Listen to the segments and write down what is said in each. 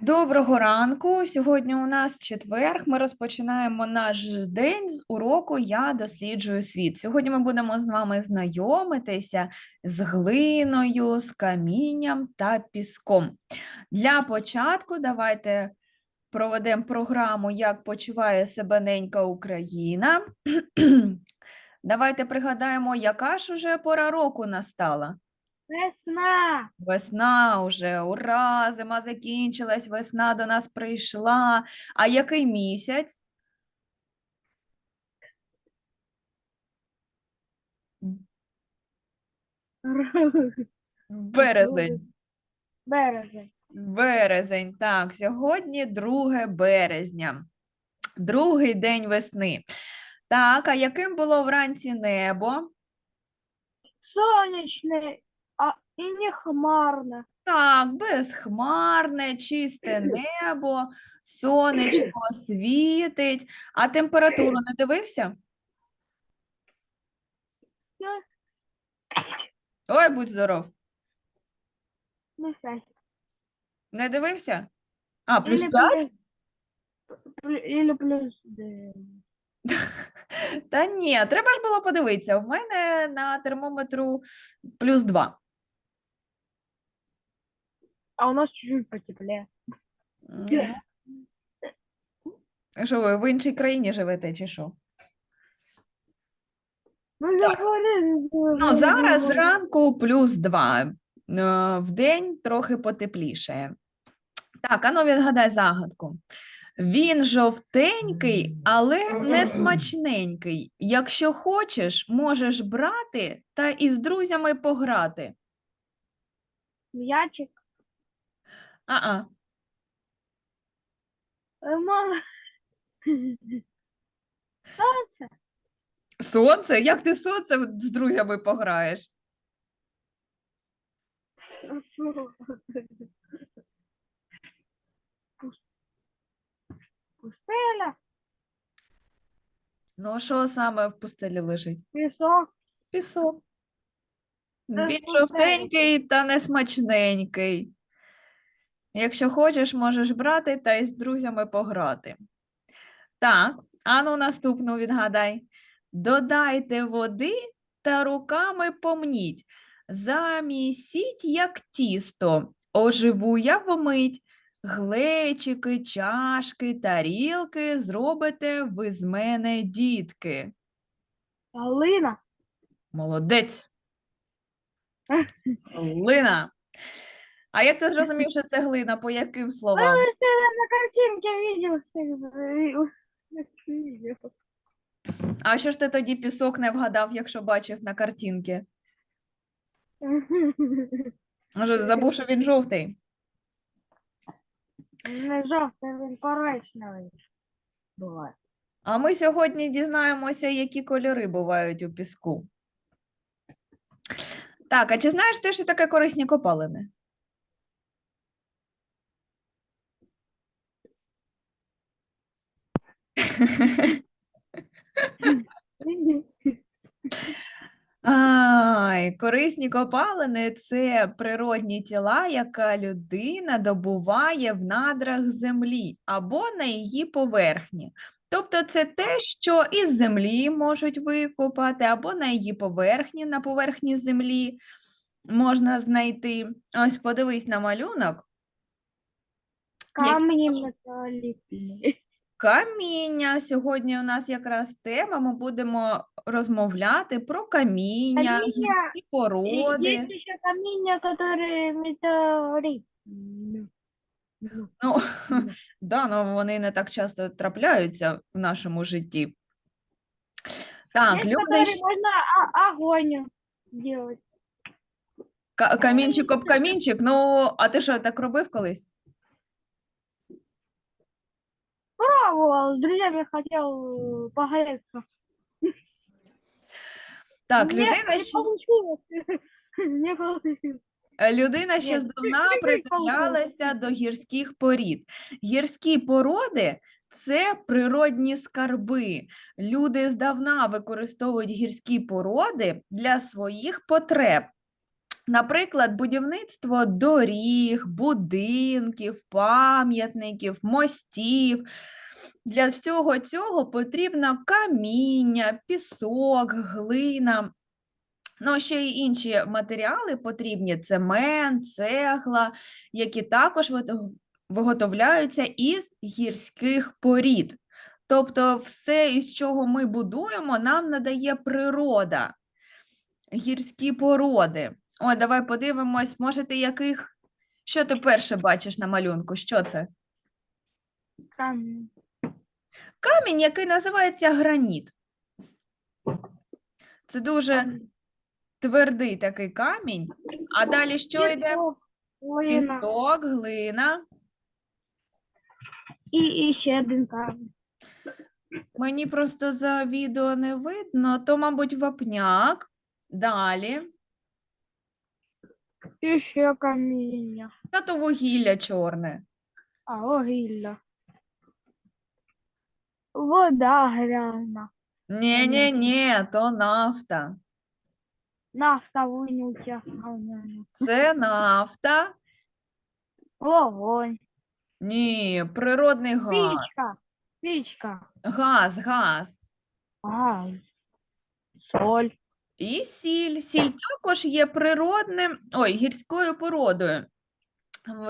Доброго ранку. Сьогодні у нас четверг. Ми розпочинаємо наш день з уроку Я досліджую світ. Сьогодні ми будемо з вами знайомитися з глиною, з камінням та піском. Для початку давайте проведемо програму Як почуває себе ненька Україна. Давайте пригадаємо, яка ж уже пора року настала. Весна. Весна уже, ура, зима закінчилась, весна до нас прийшла. А який місяць? Березень. Березень. Березень, так, сьогодні 2 березня, другий день весни. Так, а яким було вранці небо? Сонячне, і не хмарне. Так, безхмарне, чисте небо, сонечко світить. А температуру не дивився? Ну. Ой, будь здоров. Не знаю. Не дивився? А, плюс Или 5? плюс- Или плюс дев'ять. Та ні, треба ж було подивитися. В мене на термометру плюс 2. А у нас чуть-чуть потеплее. Що ви в іншій країні живете, чи що? Ну, Ну, зараз зранку плюс 2. В день трохи потеплішає. Так, ану відгадай загадку. Він жовтенький, але не смачненький. Якщо хочеш, можеш брати та із друзями пограти. М'ячик. А-а. Е, Мама. Сонце. Сонце? Як ти сонце з друзями пограєш? Пустеля, Ну, а що саме в пустелі лежить? пісок. Пісок. Він жовтенький та не смачненький. Якщо хочеш, можеш брати та із друзями пограти. Так, ану наступну відгадай. Додайте води та руками помніть. Замісіть, як тісто, оживу я вмить. Глечики, чашки, тарілки зробите ви з мене, дітки. Галина. Молодець. Глина. А як ти зрозумів, що це глина? По яким словам? Ну, что на картинке видел. что- видео. А що ж ти тоді пісок не вгадав, якщо бачив на картинці? Може, забув, що він жовтий? Не жовтий, він коричневий. Буває. А ми сьогодні дізнаємося, які кольори бувають у піску. Так, а чи знаєш ти, що таке корисні копалини? Ай, корисні копалини це природні тіла, яка людина добуває в надрах землі або на її поверхні. Тобто це те, що із землі можуть викопати, або на її поверхні, на поверхні землі можна знайти. Ось подивись на малюнок. Камні металічні. Каміння. Сьогодні у нас якраз тема. Ми будемо розмовляти про каміння, Каміння. гірські породи. Есть еще камни, которые метеорит. Ну, да, ну вони не так часто трапляються в нашому житті. Так, Есть, люди, которые можно о- огонь делать. ка- камінчик об камінчик. Ну, а ти що, так робив колись? Пробовал, с друзьями хотел э, погреться. Так, Не- людина ще, получилось. Не получилось. е, людина ще Ні, здавна не притулялася до гірських порід. Гірські породи це природні скарби. Люди здавна використовують гірські породи для своїх потреб. Наприклад, будівництво доріг, будинків, пам'ятників, мостів. Для всього цього потрібно каміння, пісок, глина. Ну, ще й інші матеріали потрібні: цемент, цегла, які також виготовляються із гірських порід. Тобто, все, із чого ми будуємо, нам надає природа, гірські породи. Ой, давай подивимось, може, ти яких. Що ти перше бачиш на малюнку? Що це? Камінь. Камінь, який називається граніт. Це дуже твердий такий камінь. А далі що йде? Глина. Пісок, глина. І, і ще один камінь. Мені просто за відео не видно, то, мабуть, вапняк. Далі. І ще каміння. Та то вугілля чорне. А вугілля. Вода грязна. Ні-ні-ні, то нафта. Нафта винються. говняна. Це нафта. Вогонь. Ні, природний газ. Пічка. Пічка. Газ, газ. Газ. Соль. І сіль. Сіль також є природним, ой, гірською породою.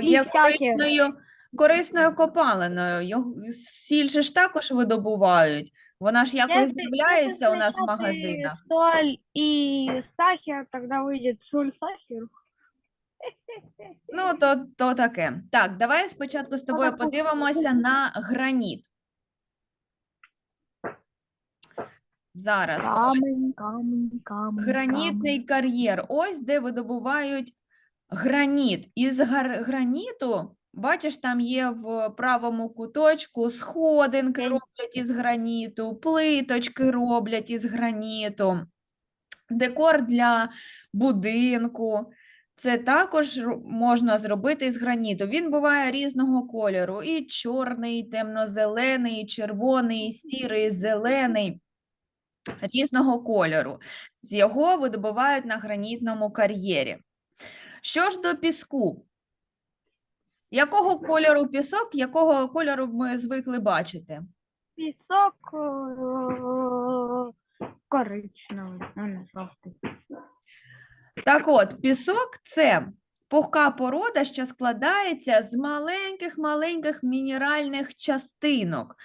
І Є всяке. корисною, корисною копалиною. Його- Сіль же ж також видобувають. Вона ж якось Если- з'являється у нас в смешать, э, магазинах. Соль и сахар, тогда выйдет соль-сахар. Ну, то, то таке. Так, давай спочатку з тобою подивимося на граніт. Зараз. Камень, камень, камень. Гранітний кар'єр. Ось де видобувають граніт. Із гар- граніту, бачиш, там є в правому куточку сходинки роблять із граніту, плиточки роблять із граніту, декор для будинку. Це також можна зробити із граніту. Він буває різного кольору: і чорний, і темно-зелений, і червоний, і сірий, і зелений різного кольору. З його видобувають на гранітному кар'єрі. Що ж до піску? Якого кольору пісок, якого кольору ми звикли бачити? Пісок е, коричневий, не жовтий. Так от, пісок це пухка порода, що складається з маленьких-маленьких мінеральних частинок.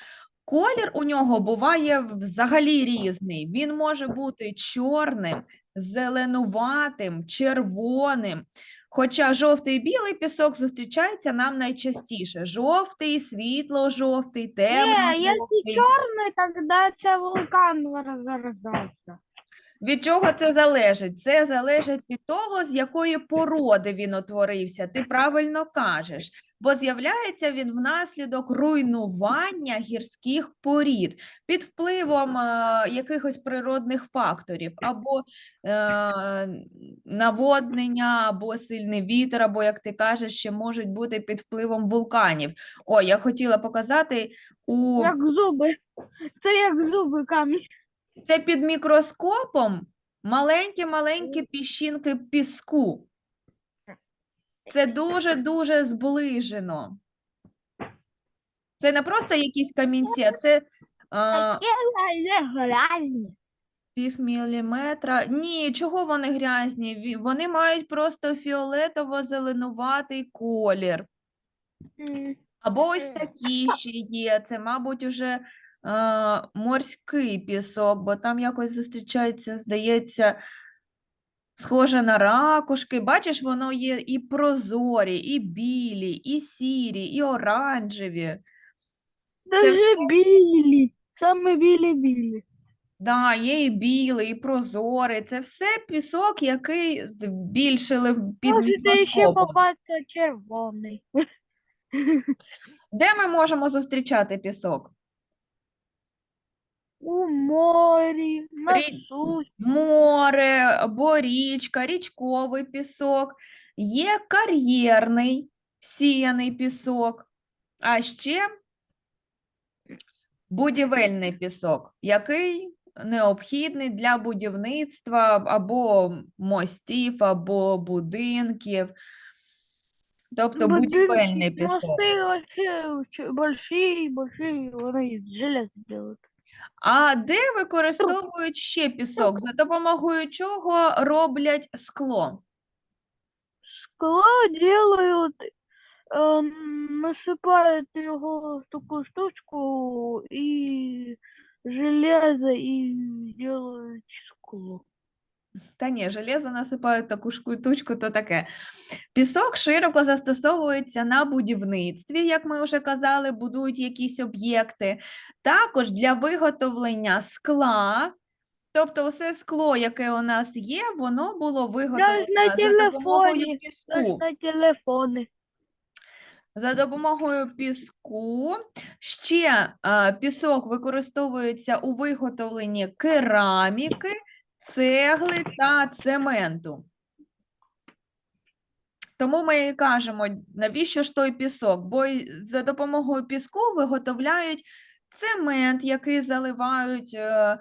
Колір у нього буває взагалі різний. Він може бути чорним, зеленуватим, червоним. Хоча жовтий і білий пісок зустрічається нам найчастіше. Жовтий, світло-жовтий, Не, якщо чорний, тоді це вулкан розгорзався. Від чого це залежить? Це залежить від того, з якої породи він утворився. Ти правильно кажеш, бо з'являється він внаслідок руйнування гірських порід під впливом е, якихось природних факторів, або е, наводнення, або сильний вітер, або, як ти кажеш, ще можуть бути під впливом вулканів. Ой, я хотіла показати у Як зуби. Це як зуби камінь. Це під мікроскопом маленькі-маленькі піщинки піску. Це дуже-дуже зближено. Це не просто якісь камінці, а це а, грязні. пів міліметра. Ні, чого вони грязні? Вони мають просто фіолетово-зеленуватий колір. Або ось такі ще є. Це, мабуть, уже морський пісок, бо там якось зустрічається, здається, схоже на ракушки. Бачиш, воно є і прозорі, і білі, і сірі, і оранжеві. Даже білі. Саме білі-білі. Да, є і білий, і прозорий. Це все пісок, який збільшили в- під Можете ще мікроскопом. попасться червоний. Де ми можемо зустрічати пісок? У морі, на Рі- суші. море або річка, річковий пісок, є кар'єрний сіяний пісок, а ще будівельний пісок, який необхідний для будівництва або мостів, або будинків. Тобто будівельний пісок. Мосты вообще очень большие, большие, они из железа делают. А де використовують ще пісок? За допомогою чого роблять скло? Скло делают, эм, насыпают его в такую штучку и железо и делают шкалу. Та ні, железо насипають таку штучку, то таке. Пісок широко застосовується на будівництві, як ми вже казали, будують якісь об'єкти. Також для виготовлення скла. Тобто, все скло, яке у нас є, воно було виготовлено за допомогою телефоні, піску. На телефоны. За допомогою піску. Ще е, пісок використовується у виготовленні кераміки, цегли та цементу. Тому ми і кажемо, навіщо ж той пісок? Бо за допомогою піску виготовляють цемент, який заливають е,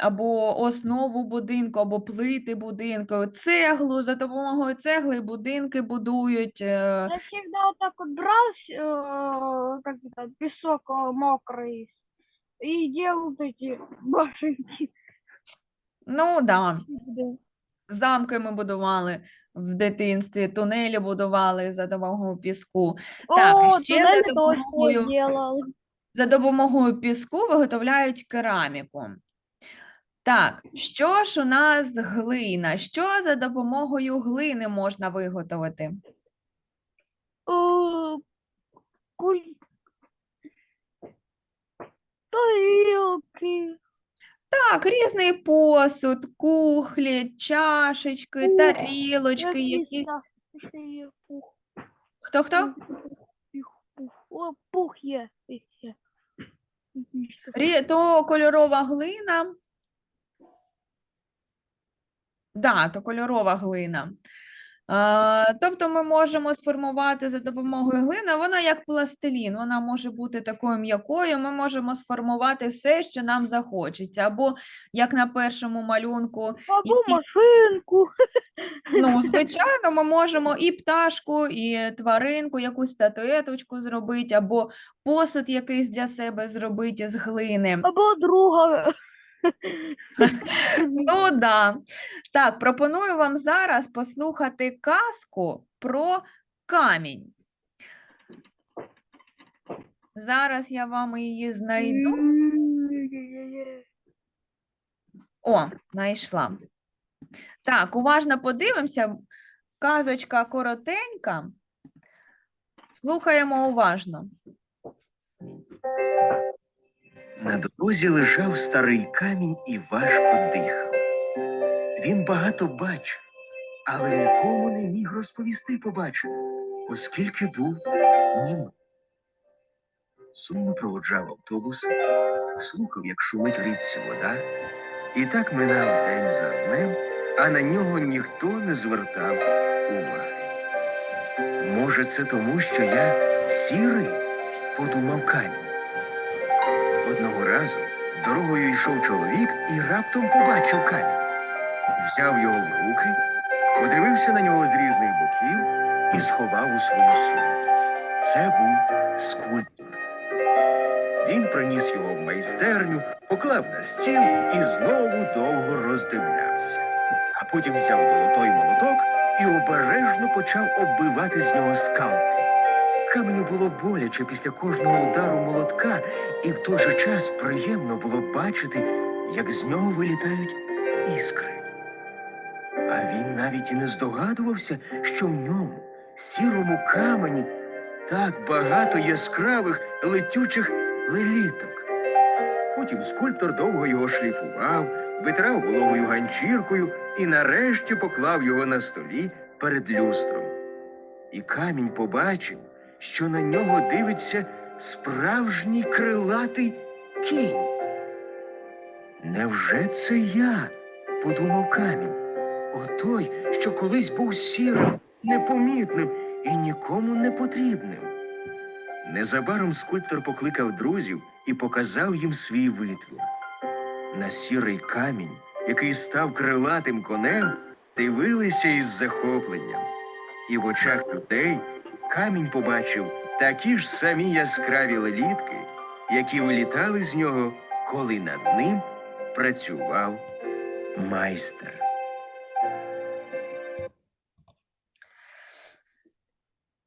або основу будинку, або плити будинку, цеглу. За допомогою цегли будинки будують. е, Я всегда вот так вот брал, с- э, как это, песок Ну, да. Замки ми будували в дитинстві, тунелі будували за допомогою піску. О, Так, ще за допомогою, за допомогою піску виготовляють кераміку. Так, що ж у нас глина? Що за допомогою глини можна виготовити? Э, куль- Тарелки. Так, різний посуд, кухлі, чашечки, Пух, тарілочки, якісь. Написано, є пух. Хто-хто? Пух, пух. О, пух є. є. Рі- То кольорова глина. Да, то кольорова глина. Тобто ми можемо сформувати за допомогою глини, вона як пластилін, вона може бути такою м'якою, ми можемо сформувати все, що нам захочеться. Або як на першому малюнку, Або які- машинку. ну, звичайно, ми можемо і пташку, і тваринку, якусь статуеточку зробити, або посуд якийсь для себе зробити з глини. Або друга. Ну да. Так, пропоную вам зараз послухати казку про камінь. Зараз я вам її знайду. О, знайшла. Так, уважно подивимося. Казочка коротенька. Слухаємо уважно. На дорозі лежав старий камінь і важко дихав. Він багато бачив, але нікому не міг розповісти побачене, оскільки був німий. Сумно проводжав автобус, слухав, як шумить в річці вода, і так минав день за днем, а на нього ніхто не звертав уваги. Може, це тому, що я сірий, подумав камінь. Разу дорогою йшов чоловік і раптом побачив камінь. Взяв його в руки, подивився на нього з різних боків і сховав у свою сумку. Це був скульптор. Він приніс його в майстерню, поклав на стіл і знову довго роздивлявся. А потім взяв долотой молоток і обережно почав оббивати з нього скалки. Каменю було боляче після кожного удару молотка, і в той же час приємно було бачити, як з нього вилітають іскри. А він навіть і не здогадувався, що в ньому, сірому камені, так багато яскравих летючих леліток. Потім скульптор довго його шліфував, витирав головою ганчіркою і нарешті поклав його на столі перед люстром. І камінь побачив, що на нього дивиться справжній крилатий кінь. Невже це я? подумав камінь. Отой, що колись був сірим, непомітним і нікому не потрібним. Незабаром скульптор покликав друзів і показав їм свій витвір. На сірий камінь, який став крилатим конем, дивилися із захопленням. І в очах людей камінь побачив такі ж самі яскраві лелітки, які вилітали з нього, коли над ним працював майстер.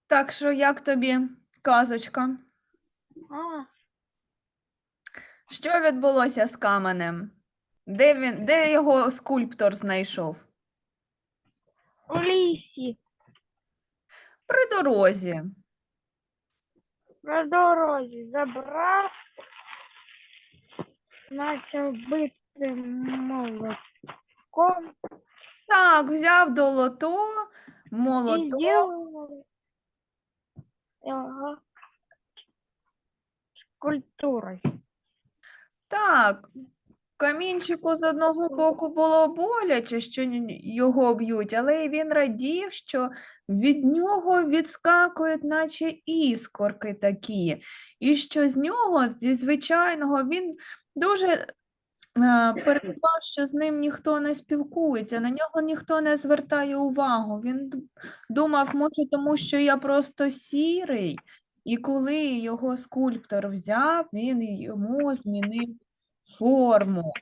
Так що, як тобі казочка? А, Що відбулося з каменем? Де він, де його скульптор знайшов? у лісі, При дорозі. На дорозі забрав, почав бити молотком Так, взяв долото, і молоток. зробив його скульптурою. Так, камінчику з одного боку було боляче, що його б'ють, але й він радів, що від нього відскакують, наче іскорки такі, і що з нього, зі звичайного, він дуже е, переживав, що з ним ніхто не спілкується, на нього ніхто не звертає увагу. Він думав, може, тому що я просто сірий. І коли його скульптор взяв, він йому змінив форму,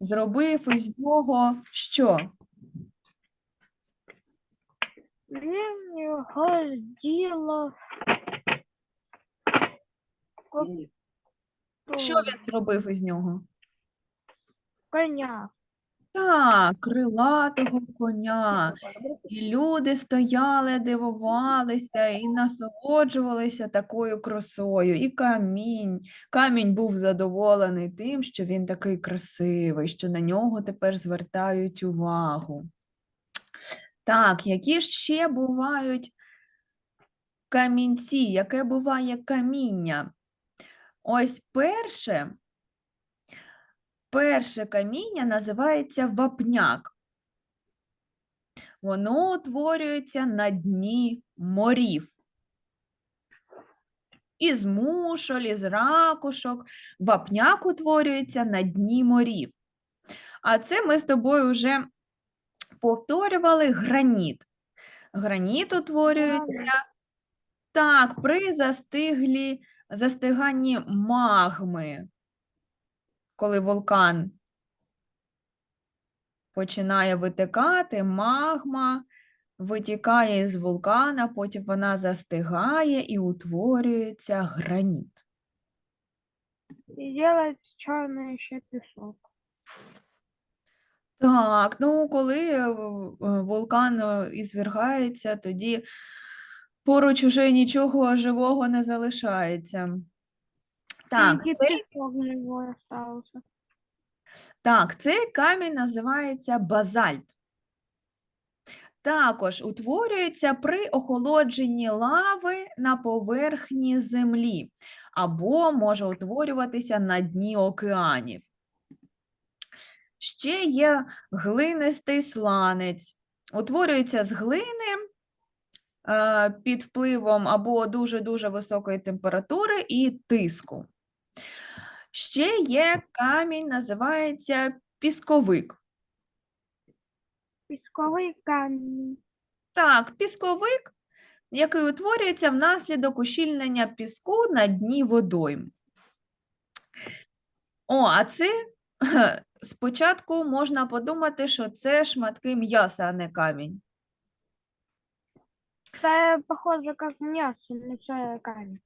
зробив із нього що? Він його зділав. Що він зробив із нього? Коня. Так, крилатого коня. І люди стояли, дивувалися і насолоджувалися такою красою. І камінь. Камінь був задоволений тим, що він такий красивий, що на нього тепер звертають увагу. Так, які ж ще бувають камінці? Яке буває каміння? Ось перше, перше каміння називається вапняк. Воно утворюється на дні морів. Із мушоль, із ракушок. Вапняк утворюється на дні морів. А це ми з тобою вже повторювали граніт. Граніт утворюється так, при застиглі, застиганні магми, коли вулкан починає витикати, магма витікає з вулкана, потім вона застигає і утворюється граніт. І делать чорний ще пісок. Так, ну коли е, вулкан е, ізвергається, тоді поруч уже нічого живого не залишається. Так, це. Так, цей камінь називається базальт. Також утворюється при охолодженні лави на поверхні землі або може утворюватися на дні океанів. Ще є глинистий сланець. Утворюється з глини е, під впливом або дуже-дуже високої температури і тиску. Ще є камінь, називається пісковик. Пісковий камінь. Так, пісковик, який утворюється внаслідок ущільнення піску на дні водойм. О, а це спочатку можна подумати, що це шматки м'яса, а не камінь. Це похоже як м'ясо, не це камінь.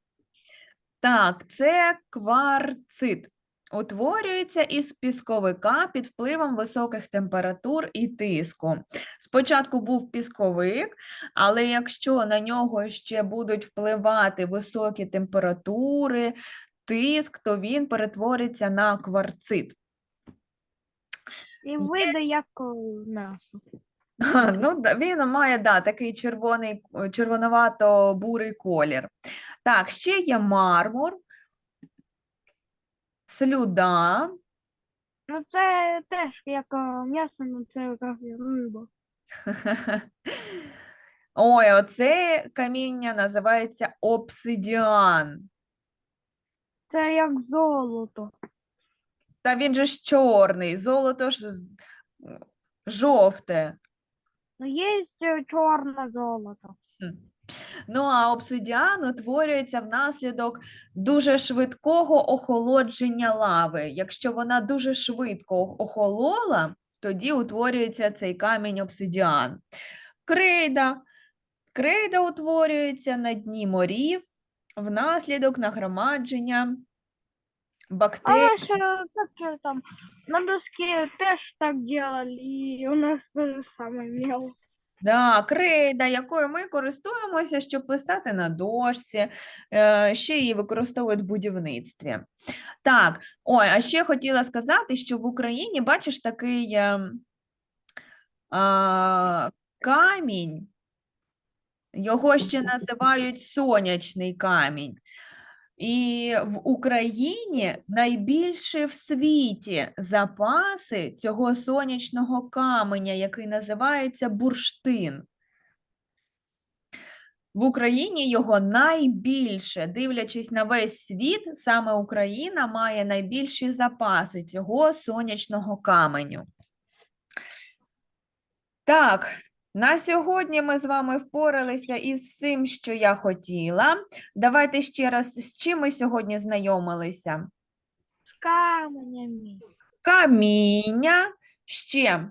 Так, це кварцит. Утворюється із пісковика під впливом високих температур і тиску. Спочатку був пісковик, але якщо на нього ще будуть впливати високі температури, тиск, то він перетвориться на кварцит. І вийде як м'ясо. Ну, він має да, такий червоний, е, червонувато-бурий колір. Так, ще є мармур, слюда. Ну це теж як е, м'ясо, ну це як риба. Ой, оце каміння називається обсидіан. Це як золото. Та він же ж чорний, золото ж жовте. Ну, э, черное золото. Ну а обсидіан утворюється внаслідок дуже швидкого охолодження лави. Якщо вона дуже швидко охолола, тоді утворюється цей камінь обсидіан. Крейда. Крейда утворюється на дні морів внаслідок нагромадження А бактерій. наши, как там, на доске теж так делали, и у нас то же самое мел. Да, крейда, якою ми користуємося, щоб писати на дошці, е, ще її використовують в будівництві. Так, ой, а ще хотіла сказати, що в Україні, бачиш, такий е, а, камінь, його ще називають сонячний камінь. І в Україні найбільше в світі запаси цього сонячного каменя, який називається бурштин. В Україні його найбільше, дивлячись на весь світ, саме Україна має найбільші запаси цього сонячного каменю. Так, на сьогодні ми з вами впоралися із всім, що я хотіла. Давайте ще раз, з чим ми сьогодні знайомилися? С камнями. Каміння, ще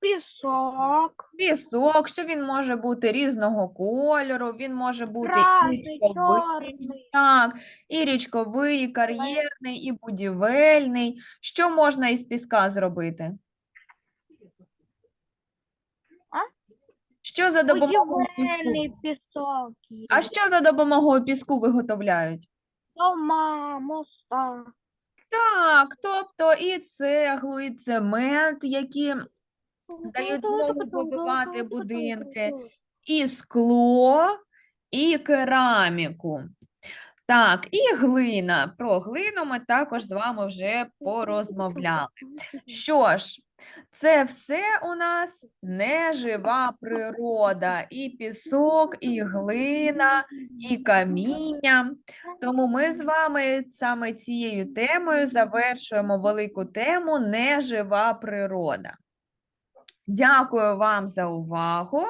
Песок. пісок, що він може бути різного кольору, він може бути і Красный, річковий, черный. так, і річковий, і кар'єрний, і будівельний. Що можна із піска зробити? Що за допомогою піску? Пісок. А що за допомогою піску виготовляють? Дома, моста. Так, тобто і цеглу, і цемент, які дають змогу будувати будинки, і скло, і кераміку. Так, і глина. Про глину ми також з вами вже порозмовляли. Що ж, це все у нас нежива природа, і пісок, і глина, і каміння. Тому ми з вами саме цією темою завершуємо велику тему нежива природа. Дякую вам за увагу.